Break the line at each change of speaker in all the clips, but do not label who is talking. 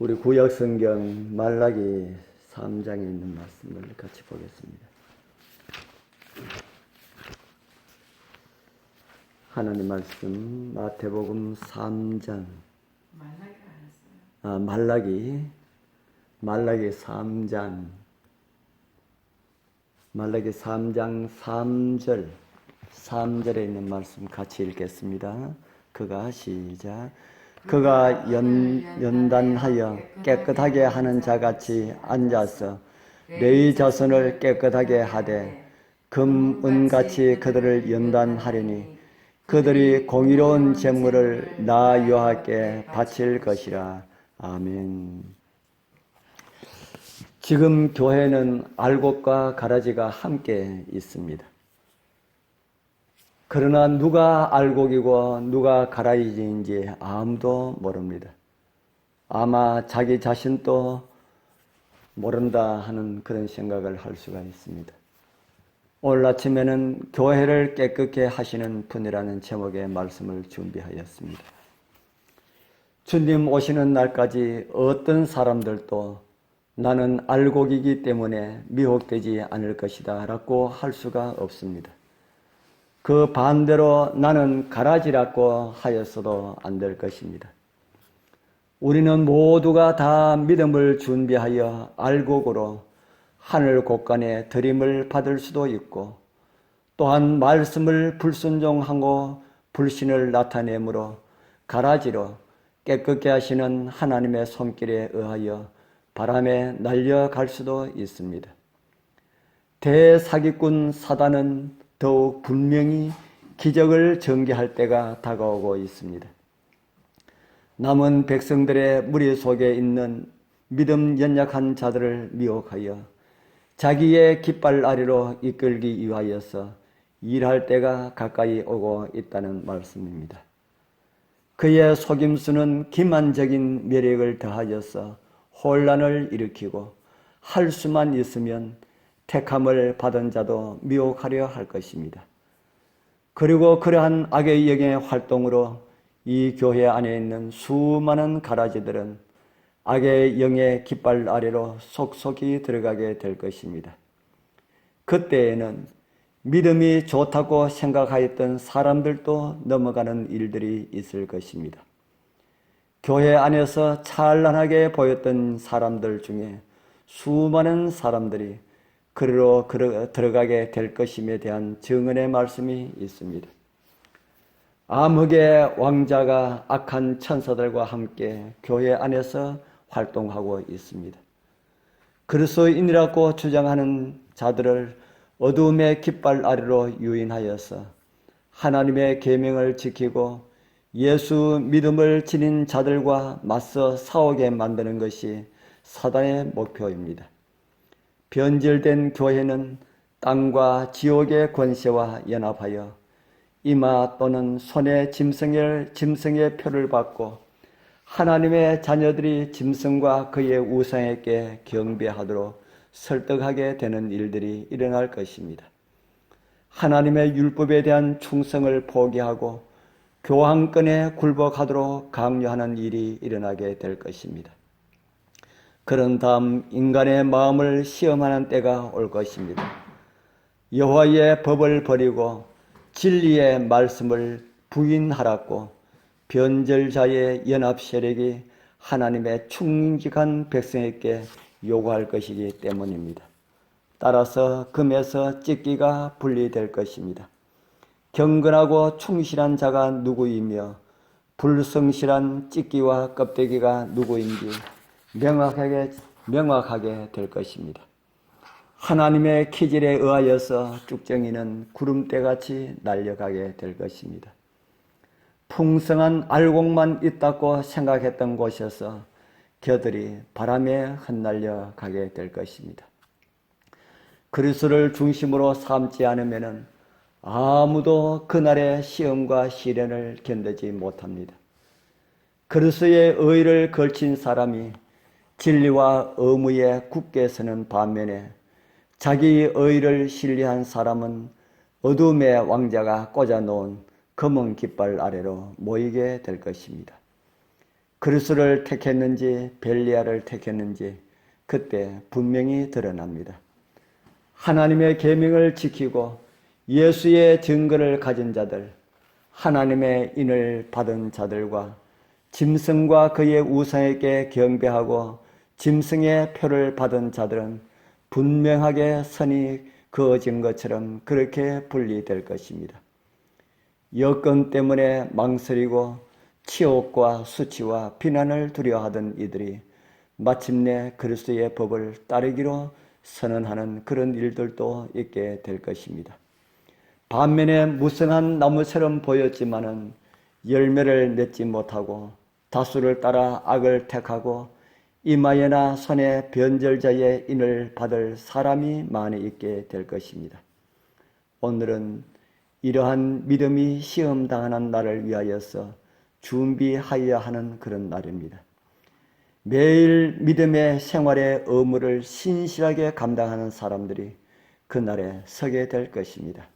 우리 구약 성경 말라기 3장에 있는 말씀을 같이 보겠습니다. 하나님 말씀 마태복음 3장
말라기가 아니었어요.
아, 말라기 말라기 3장 말라기 3장 3절 3절에 있는 말씀 같이 읽겠습니다. 그가 시작 그가 연, 연단하여 깨끗하게 하는 자같이 앉아서 레위 자손을 깨끗하게 하되 금, 은같이 그들을 연단하리니 그들이 공의로운 재물을 나 여호와께 바칠 것이라. 아멘. 지금 교회는 알곡과 가라지가 함께 있습니다. 그러나 누가 알곡이고 누가 가라지인지 아무도 모릅니다. 아마 자기 자신도 모른다 하는 그런 생각을 할 수가 있습니다. 오늘 아침에는 교회를 깨끗게 하시는 분이라는 제목의 말씀을 준비하였습니다. 주님 오시는 날까지 어떤 사람들도 나는 알곡이기 때문에 미혹되지 않을 것이다 라고 할 수가 없습니다. 그 반대로 나는 가라지라고 하였어도 안 될 것입니다. 우리는 모두가 다 믿음을 준비하여 알곡으로 하늘 곳간에 드림을 받을 수도 있고 또한 말씀을 불순종하고 불신을 나타내므로 가라지로 깨끗게 하시는 하나님의 손길에 의하여 바람에 날려갈 수도 있습니다. 대사기꾼 사단은 더욱 분명히 기적을 전개할 때가 다가오고 있습니다. 남은 백성들의 무리 속에 있는 믿음 연약한 자들을 미혹하여 자기의 깃발 아래로 이끌기 위하여서 일할 때가 가까이 오고 있다는 말씀입니다. 그의 속임수는 기만적인 매력을 더하여서 혼란을 일으키고 할 수만 있으면 택함을 받은 자도 미혹하려 할 것입니다. 그리고 그러한 악의 영의 활동으로 이 교회 안에 있는 수많은 가라지들은 악의 영의 깃발 아래로 속속이 들어가게 될 것입니다. 그때에는 믿음이 좋다고 생각하였던 사람들도 넘어가는 일들이 있을 것입니다. 교회 안에서 찬란하게 보였던 사람들 중에 수많은 사람들이 그리로 들어가게 될 것임에 대한 증언의 말씀이 있습니다. 암흑의 왕자가 악한 천사들과 함께 교회 안에서 활동하고 있습니다. 그리스도인이라고 주장하는 자들을 어둠의 깃발 아래로 유인하여서 하나님의 계명을 지키고 예수 믿음을 지닌 자들과 맞서 싸우게 만드는 것이 사단의 목표입니다. 변질된 교회는 땅과 지옥의 권세와 연합하여 이마 또는 손에 짐승의, 짐승의 표를 받고 하나님의 자녀들이 짐승과 그의 우상에게 경배하도록 설득하게 되는 일들이 일어날 것입니다. 하나님의 율법에 대한 충성을 포기하고 교황권에 굴복하도록 강요하는 일이 일어나게 될 것입니다. 그런 다음 인간의 마음을 시험하는 때가 올 것입니다. 여호와의 법을 버리고 진리의 말씀을 부인하라고 변절자의 연합 세력이 하나님의 충직한 백성에게 요구할 것이기 때문입니다. 따라서 금에서 찢기가 분리될 것입니다. 경건하고 충실한 자가 누구이며 불성실한 찢기와 껍데기가 누구인지 명확하게 명확하게 될 것입니다. 하나님의 기질에 의하여서 쭉정이는 구름대같이 날려가게 될 것입니다. 풍성한 알곡만 있다고 생각했던 곳에서 겨들이 바람에 흩날려 가게 될 것입니다. 그리스도를 중심으로 삼지 않으면 아무도 그날의 시험과 시련을 견디지 못합니다. 그리스도의 의를 걸친 사람이 진리와 의무에 굳게 서는 반면에 자기 의를 신뢰한 사람은 어둠의 왕자가 꽂아놓은 검은 깃발 아래로 모이게 될 것입니다. 그리스를 택했는지 벨리아를 택했는지 그때 분명히 드러납니다. 하나님의 계명을 지키고 예수의 증거를 가진 자들, 하나님의 인을 받은 자들과 짐승과 그의 우상에게 경배하고 짐승의 표를 받은 자들은 분명하게 선이 그어진 것처럼 그렇게 분리될 것입니다. 여건 때문에 망설이고 치욕과 수치와 비난을 두려워하던 이들이 마침내 그리스도의 법을 따르기로 선언하는 그런 일들도 있게 될 것입니다. 반면에 무성한 나무처럼 보였지만은 열매를 맺지 못하고 다수를 따라 악을 택하고 이마에나 손에 변절자의 인을 받을 사람이 많이 있게 될 것입니다. 오늘은 이러한 믿음이 시험당하는 날을 위하여서 준비하여야 하는 그런 날입니다. 매일 믿음의 생활의 의무를 신실하게 감당하는 사람들이 그날에 서게 될 것입니다.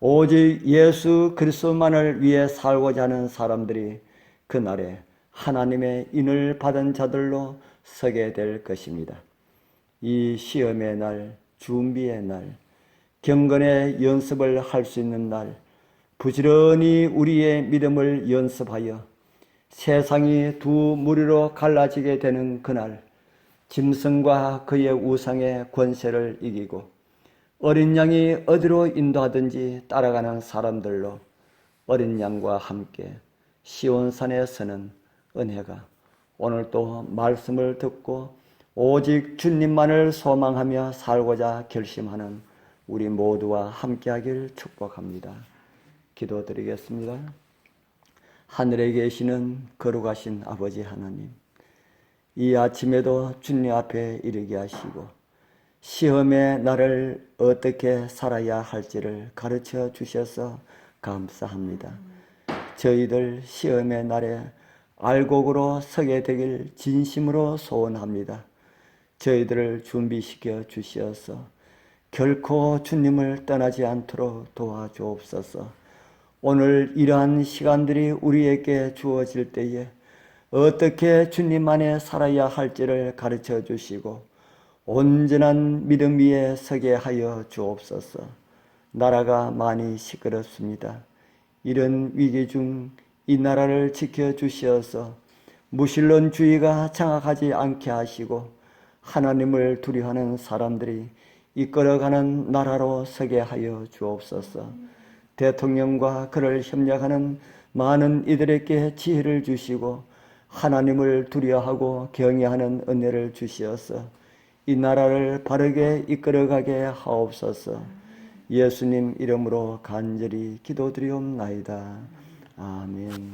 오직 예수 그리스도만을 위해 살고자 하는 사람들이 그날에 하나님의 인을 받은 자들로 서게 될 것입니다. 이 시험의 날, 준비의 날, 경건의 연습을 할 수 있는 날, 부지런히 우리의 믿음을 연습하여 세상이 두 무리로 갈라지게 되는 그날, 짐승과 그의 우상의 권세를 이기고 어린 양이 어디로 인도하든지 따라가는 사람들로 어린 양과 함께 시온산에 서는 은혜가 오늘 또 말씀을 듣고 오직 주님만을 소망하며 살고자 결심하는 우리 모두와 함께하길 축복합니다. 기도드리겠습니다. 하늘에 계시는 거룩하신 아버지 하나님, 이 아침에도 주님 앞에 이르게 하시고 시험의 날을 어떻게 살아야 할지를 가르쳐 주셔서 감사합니다. 저희들 시험의 날에 알곡으로 서게 되길 진심으로 소원합니다. 저희들을 준비시켜 주시어서 결코 주님을 떠나지 않도록 도와주옵소서. 오늘 이러한 시간들이 우리에게 주어질 때에 어떻게 주님 안에 살아야 할지를 가르쳐 주시고 온전한 믿음 위에 서게 하여 주옵소서. 나라가 많이 시끄럽습니다. 이런 위기 중 이 나라를 지켜 주시어서 무신론주의가 장악하지 않게 하시고 하나님을 두려워하는 사람들이 이끌어가는 나라로 서게 하여 주옵소서. 대통령과 그를 협력하는 많은 이들에게 지혜를 주시고 하나님을 두려워하고 경외하는 은혜를 주시어서 이 나라를 바르게 이끌어가게 하옵소서. 예수님 이름으로 간절히 기도드리옵나이다. 아멘.